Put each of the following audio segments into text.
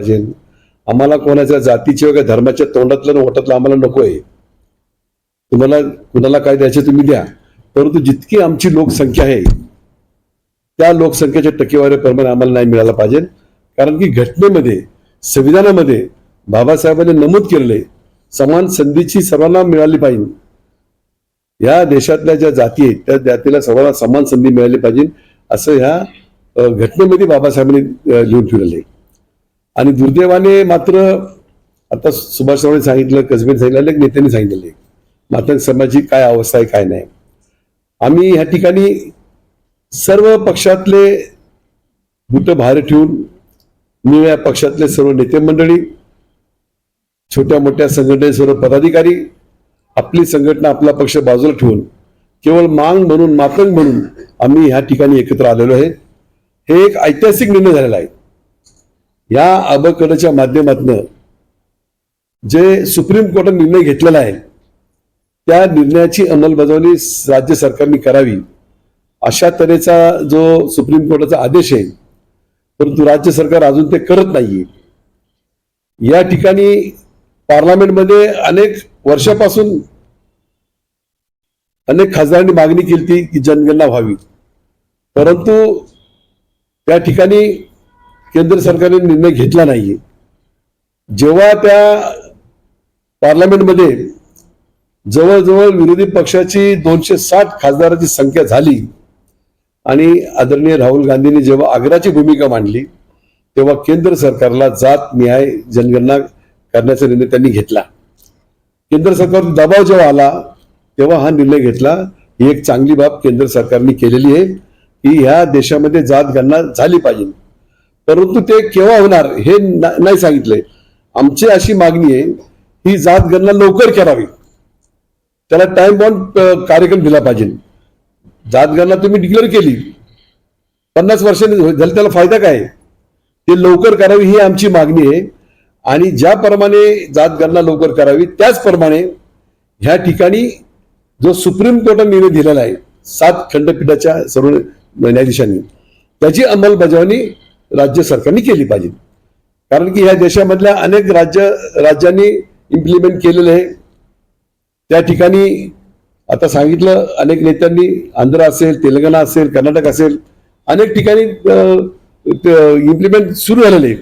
पाहिजे. आम्हाला कोणाच्या जातीच्या वगैरे धर्माच्या तोंडातलं ओटातलं आम्हाला नको आहे तुम्हाला कुणाला काय द्यायचे तुम्ही द्या. परंतु जितकी आमची लोकसंख्या आहे त्या लोकसंख्येच्या टक्केवारीप्रमाणे आम्हाला नाही मिळाला पाहिजे. कारण की घटनेमध्ये संविधानामध्ये बाबासाहेबांनी नमूद केलेले समान संधीची सर्वांना मिळाली पाहिजे. या देशातल्या ज्या जाती आहेत त्या जातीला सर्वांना समान संधी मिळाली पाहिजे असं ह्या घटनेमध्ये बाबासाहेबांनी लिहून ठेवलेलं आहे. आणि दुर्दैवाने मात्र आता सुभाष सांगितलं कसबीर सांगितलं अनेक नेत्यांनी सांगितलेलं आहे. मात्र समाजाची काय अवस्था आहे काय नाही. आम्ही ह्या ठिकाणी सर्व पक्षातले बुट बाहेर ठेवून मी या पक्षातले सर्व नेते मंडळी छोट्या मोठ्या संघटने सर्व पदाधिकारी आपली संघटना आपला पक्ष बाजूला ठेवून केवळ मांग म्हणून मातंग म्हणून आम्ही ह्या ठिकाणी एकत्र आलेलो आहे. हे एक ऐतिहासिक निर्णय झालेला आहे. या अबकडच्या माध्यमातून जे सुप्रीम कोर्टाने निर्णय घेतलेला आहे त्या निर्णयाची अंमलबजावणी राज्य सरकारने करावी अशा तऱ्हेचा जो सुप्रीम कोर्टाचा आदेश आहे परंतु राज्य सरकार अजून ते करत नाहीये. या ठिकाणी पार्लमेंटमध्ये अनेक वर्षापासून अनेक खासदारांनी मागणी केली की जनगणना व्हावी. परंतु त्या ठिकाणी केंद्र सरकारने निर्णय घेतला नाहीये. जेव्हा त्या पार्लमेंटमध्ये जवळजवळ विरोधी पक्षाची दोनशे साठ खासदाराची संख्या झाली आणि आदरणीय राहुल गांधींनी जेव्हा आग्राची भूमिका मांडली तेव्हा केंद्र सरकारला जात न्याय जनगणना करण्याचा निर्णय त्यांनी घेतला. केंद्र सरकार दबाव जेव्हा आला तेव्हा हा निर्णय घेतला. ही एक चांगली बाब केंद्र सरकारने केलेली आहे की ह्या देशामध्ये जात गणना झाली पाहिजे. परंतु ते केव्हा होणार हे ना- नाही सांगितलंय. आमची अशी मागणी आहे ही जात गणना लवकर करावी. त्याला टाइम बॉन्ड कार्यक्रम दिला पाहिजे. जात गणना तुम्ही डिक्लेअर केली. पन्नास वर्षांनी झाली त्याला फायदा काय? आहे? ते लवकर करावी ही आमची मागणी आहे. आणि ज्याप्रमाणे जात गणना लवकर करावी त्याचप्रमाणे ह्या ठिकाणी जो सुप्रीम कोर्टाने निर्णय दिलेला आहे सात खंडपीठाच्या सर्व न्यायाधीशांनी त्याची अंमलबजावणी राज्य सरकारने केली पाहिजे. कारण की ह्या देशामधल्या अनेक राज्य राज्यांनी इम्प्लिमेंट केलेलं आहे. त्या ठिकाणी आता सांगितलं अनेक नेत्यांनी आंध्र असेल तेलंगणा असेल कर्नाटक असेल अनेक ठिकाणी इम्प्लिमेंट सुरू झालेले आहे.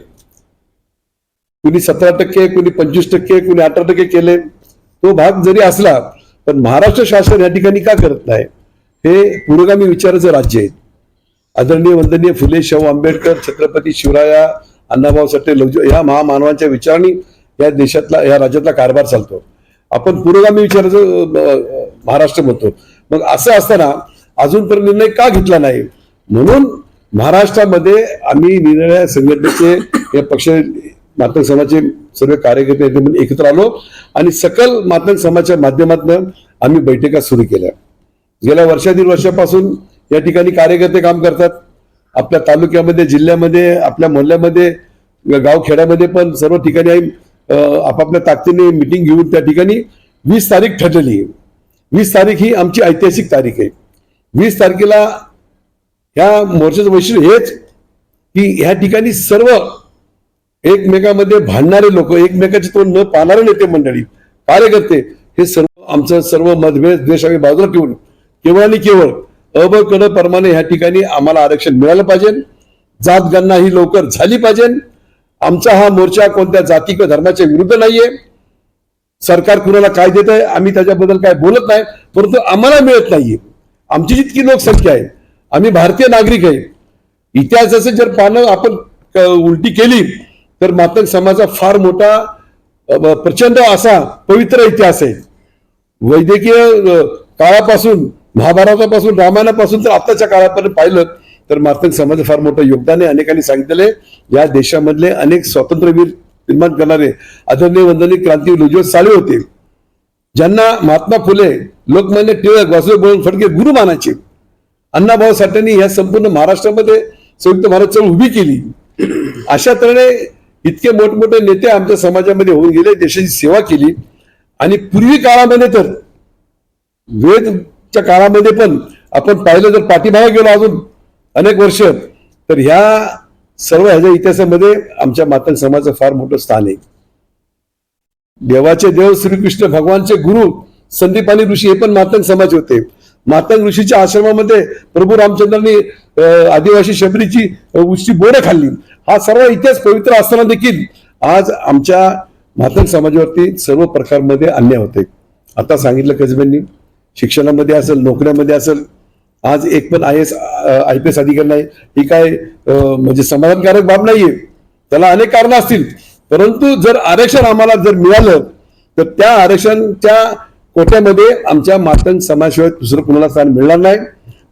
कुणी सतरा टक्के कुणी पंचवीस टक्के कुणी अठरा टक्के केले. तो भाग जरी असला पण महाराष्ट्र शासन या ठिकाणी का करत नाही? हे पुरोगामी विचाराचं राज्य आहे. आदरणीय वंदनीय फुले शाहू आंबेडकर छत्रपती शिवराया अण्णाभाऊ साठे लवजो या महामानवांच्या विचारांनी या देशातला या राज्यातला कारभार चालतो. आपण पुरोगामी विचाराचं महाराष्ट्र म्हणतो. मग असं असताना अजूनपर्यंत निर्णय का घेतला नाही? म्हणून महाराष्ट्रामध्ये आम्ही निरनिळ्या संघटनेचे या पक्ष मातंग समाजाचे सर्व कार्यकर्ते म्हणून एकत्र आलो आणि सकल मातंग समाजाच्या माध्यमातून आम्ही बैठका सुरू केल्या. गेल्या वर्षा दीड वर्षापासून या ठिकाणी कार्यकर्ते काम करतात. आपल्या तालुक्यामध्ये जिल्ह्यामध्ये आपल्या मोहल्ल्यामध्ये गाव खेड्यामध्ये पण सर्व ठिकाणी आपापल्या ताकदीने मिटिंग घेऊन त्या ठिकाणी वीस तारीख ठरलेली आहे. वीस तारीख ही आमची ऐतिहासिक तारीख आहे. वीस तारखेला ह्या मोर्चाचं वैशिष्ट्य हेच की ह्या ठिकाणी सर्व एकमेकांमध्ये भांडणारे लोक एकमेकाचे तोंड न पाहणारे नेते मंडळी कार्यकर्ते हे सर्व आमचं सर्व मतभेद द्वेष आम्ही बाजूला ठेवून केवळ आणि केवळ अब कड प्रमाणे ह्या ठिकाणी आम्हाला आरक्षण मिळालं पाहिजे. जात गणना ही लवकर झाली पाहिजे. आमचा हा मोर्चा कोणत्या जाती किंवा धर्माच्या विरुद्ध नाहीये. सरकार कुणाला काय देत आहे आम्ही त्याच्याबद्दल काय बोलत नाही परंतु आम्हाला मिळत नाहीये. आमची जितकी लोकसंख्या आहे आम्ही भारतीय नागरिक आहे. इतिहासाचं जर पानं आपण उलटी केली तर मातंग समाजा फार मोठा प्रचंड असा पवित्र इतिहास आहे. वैद्यकीय काळापासून महाभारतापासून रामायणापासून तर आताच्या काळापर्यंत पाहिलं तर मातंग समाज फार मोठं योगदान आहे. अनेकांनी सांगितले या देशामधले अनेक स्वातंत्र्यवीर निर्माण करणारे आदरणीय वंदनीय क्रांती रुजवत चालू होते. ज्यांना महात्मा फुले लोकमान्य टिळक वासुदेव बळवंत फडके गुरु मानायचे. अण्णाभाऊ साठेंनी या संपूर्ण महाराष्ट्रामध्ये संयुक्त महाराज चळवळ उभी केली. अशा तऱ्हेने इतके मोठमोठे नेते आमच्या समाजामध्ये होऊन गेले देशाची सेवा केली. आणि पूर्वी काळामध्ये तर वेद च्या काळामध्ये पण आपण पाहिलं जर पाठीमागे गेलो अजून अनेक वर्ष तर ह्या सर्व ह्याच्या इतिहासामध्ये आमच्या मातंग समाजाचं फार मोठं स्थान आहे. देवाचे देव श्रीकृष्ण भगवानचे गुरु संदीपानी ऋषी हे पण मातंग समाज होते. मातंग ऋषीच्या आश्रमामध्ये प्रभू रामचंद्रांनी अं, आदिवासी शबरीची उष्टी उची खाल्ली. हा सर्व इतिहास पवित्र असताना देखील आज आमच्या मातंग समाजावरती सर्व प्रकारमध्ये अन्याय होते. आता सांगितलं कसब्यांनी शिक्षणामध्ये असेल नोकऱ्यामध्ये असेल आज एक पण I S I P S अधिकारी नाही. ही काय म्हणजे समाधानकारक बाब नाहीये. त्याला अनेक कारणं असतील. परंतु जर आरक्षण आम्हाला जर मिळालं तर त्या आरक्षणच्या कोट्यामध्ये आमच्या मातंग समाजशिवाय दुसरं कुणाला स्थान मिळणार नाही.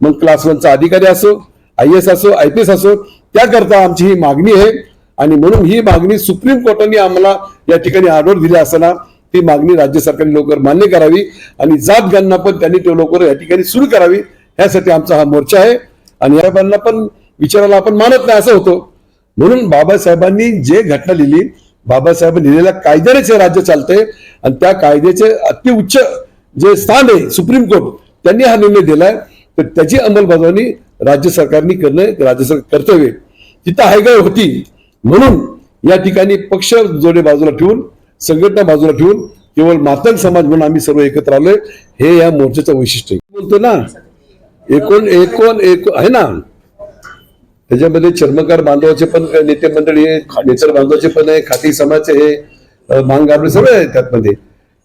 मग क्लास वनचा अधिकारी असो आय एस असो आय पी एस असो त्याकरता आमची ही मागणी आहे. आणि म्हणून ही मागणी सुप्रीम कोर्टाने आम्हाला या ठिकाणी ऑर्डर दिली असताना ती मागणी राज्य सरकारने लवकर मान्य करावी आणि जात गणना पण त्यांनी ते लवकर या ठिकाणी सुरू करावी यासाठी आमचा हा मोर्चा आहे. आणि या पण विचारायला आपण मानत नाही असं होतं. म्हणून बाबासाहेबांनी जे घटना लिहिली बाबासाहेबांनी लिहिलेल्या कायद्यानेच हे राज्य चालतंय आणि त्या कायद्याचे अतिउच्च जे स्थान आहे सुप्रीम कोर्ट त्यांनी हा निर्णय दिलाय. तर त्याची अंमलबजावणी राज्य सरकारने करणं राज्य सरकार कर्तव्य तिथं हायगाय होती. म्हणून या ठिकाणी पक्ष जोडे बाजूला ठेवून संघटना बाजूला ठेवून केवळ मातंग समाज म्हणून आम्ही सर्व एकत्र आलोय. हे या मोर्चाचं वैशिष्ट्य आहे. बोलतो ना? एकूण एकूण एक आहे ना? त्याच्यामध्ये चर्मकार बांधवाचे पण नेते मंडळी आहे नेतर बांधवाचे पण आहे खाती समाजचे हे आपले सगळे आहेत त्यातमध्ये.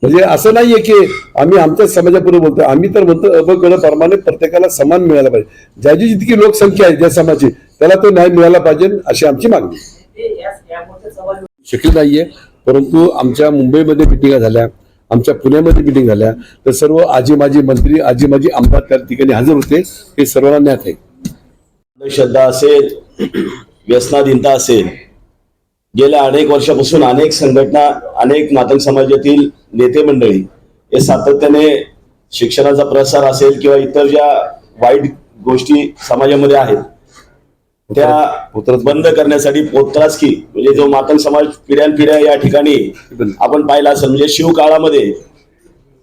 म्हणजे असं नाहीये की आम्ही आमच्याच समाजापूर्वी बोलतो आम्ही तर म्हणतो अबगड प्रमाणे प्रत्येकाला समान मिळायला पाहिजे. ज्याची जितकी लोकसंख्या आहे ज्या समाजाची त्याला तो न्याय मिळाला पाहिजे अशी आमची मागणी आहे. शक्य नाहीये. परंतु आमच्या मुंबईमध्ये मिटिंगा झाल्या आमच्या पुण्यामध्ये मिटिंग झाल्या तर सर्व आजी माजी मंत्री आजी माजी आमदार त्या ठिकाणी हजर होते. हे सर्वांना ज्ञात आहे. अंधश्रद्धा असेल व्यसनाधीनता असेल गेल्या अनेक वर्षापासून अनेक संघटना अनेक मातंग समाजातील नेते मंडळी हे सातत्याने शिक्षणाचा प्रसार असेल किंवा इतर ज्या वाईट गोष्टी समाजामध्ये आहेत त्या बंद करण्यासाठी पोत्रासकी म्हणजे जो मातंग समाज पिढ्यान पिढ्या या ठिकाणी आपण पाहिला असेल म्हणजे शिवकाळामध्ये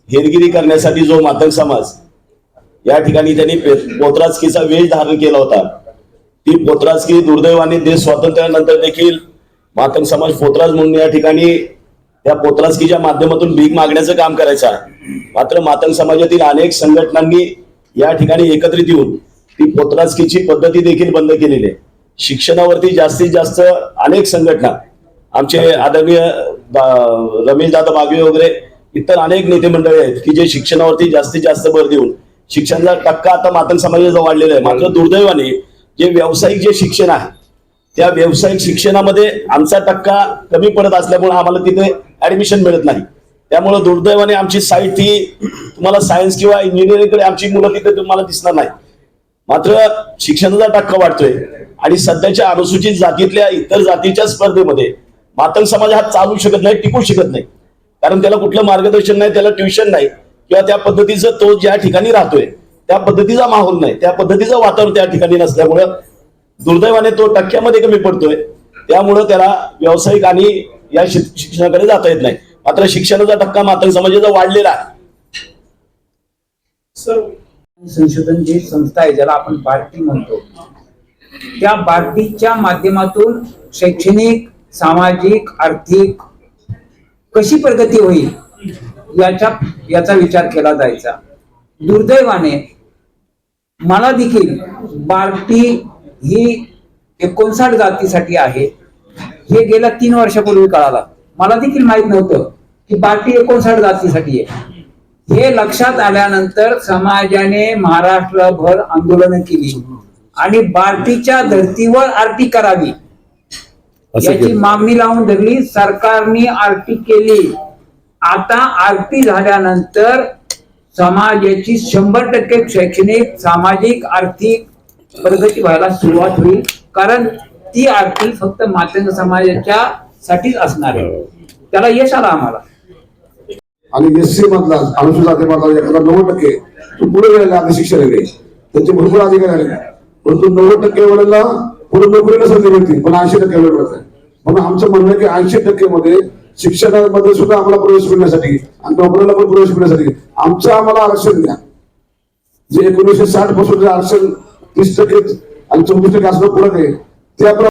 हेरगिरी करण्यासाठी जो मातंग समाज या ठिकाणी त्यांनी पे- पोतराजकीचा वेश धारण केला होता. ती पोतराजकी दुर्दैवाने देश स्वातंत्र्यानंतर देखील मातंग समाज पोतराज म्हणून या ठिकाणी त्या पोतराजकीच्या माध्यमातून भीक मागण्याचं काम करायचा. मात्र मातंग समाजातील अनेक संघटनांनी या ठिकाणी एकत्रित येऊन ती पोतराजकीची पद्धती देखील बंद केलेली आहे. शिक्षणावरती जास्तीत जास्त अनेक संघटना आमचे आदरणीय रमेश दादा बागवे वगैरे इतर अनेक नेते मंडळी आहेत की जे शिक्षणावरती जास्तीत जास्त भर देऊन शिक्षणाचा टक्का आता मातंग समाजाचा वाढलेला आहे. मात्र दुर्दैवाने जे व्यावसायिक जे शिक्षण आहे त्या व्यावसायिक शिक्षणामध्ये आमचा टक्का कमी पडत असल्यामुळे आम्हाला तिथे ऍडमिशन मिळत नाही. त्यामुळे दुर्दैवाने आमची साईट ही तुम्हाला सायन्स किंवा इंजिनिअरिंगकडे आमची मुलं तिथे तुम्हाला दिसणार नाही. मात्र शिक्षणाचा टक्का वाढतोय आणि सध्याच्या अनुसूचित जातीतल्या इतर जातीच्या स्पर्धेमध्ये मातंग समाज हा चालू शकत नाही टिकू शकत नाही. कारण त्याला कुठलं मार्गदर्शन नाही त्याला ट्युशन नाही किंवा त्या पद्धतीचं तो ज्या ठिकाणी राहतोय त्या पद्धतीचा माहोल नाही त्या पद्धतीचं वातावरण त्या ठिकाणी नसल्यामुळं दुर्दैवाने तो टक्क्यामध्ये कमी पडतोय. त्यामुळं त्याला व्यावसायिक आणि या शिक्षणाकडे जाता येत नाही. मात्र शिक्षणाचा टक्का मातंग समाजाचा वाढलेला आहे. संशोधन जी संस्था आहे ज्याला आपण बार्टी म्हणतो त्या बार्टीच्या माध्यमातून शैक्षणिक सामाजिक आर्थिक कशी प्रगती होईल याच्या याचा विचार केला जायचा. दुर्दैवाने मला देखील बार्टी ही एकोणसाठ जातीसाठी आहे. हे गेल्या तीन वर्षापूर्वी कळालं. मला देखील माहीत नव्हतं की बार्टी एकोणसाठ जातीसाठी आहे. हे लक्षात आल्यानंतर समाजाने महाराष्ट्रभर आंदोलन केली. आणि बार्टीच्या धर्तीवर आरटी करावी. याची मागणी लावून धरली. सरकारने आरटी केली. आता आरटी झाल्यानंतर समाजाची शंभर टक्के शैक्षणिक सामाजिक आर्थिक प्रगती व्हायला सुरुवात होईल. कारण ती आरती फक्त मातंग समाजाच्या साठीच असणार आहे. त्याला यश आलं आम्हाला. आणि एस सी मधला अनुसूचित मधला एखादा नव्वद टक्के तो पुढे गेलेला आहे शिक्षण आहे त्यांचे भरपूर अधिकार आले परंतु नव्वद टक्के वेळेला पुढे नोकरीला संधी मिळते पण ऐंशी टक्के वेळ मिळत म्हणून आमचं म्हणणं की ऐंशी टक्के मध्ये शिक्षणामध्ये सुद्धा आम्हाला प्रवेश मिळण्यासाठी आणि नोकरीला पण प्रवेश मिळण्यासाठी आमचं आम्हाला आरक्षण द्या. जे एकोणीसशे साठपासून जे आरक्षण तीस टक्के आणि चौतीस टक्के असणं फरक आहे त्याप्रमाणे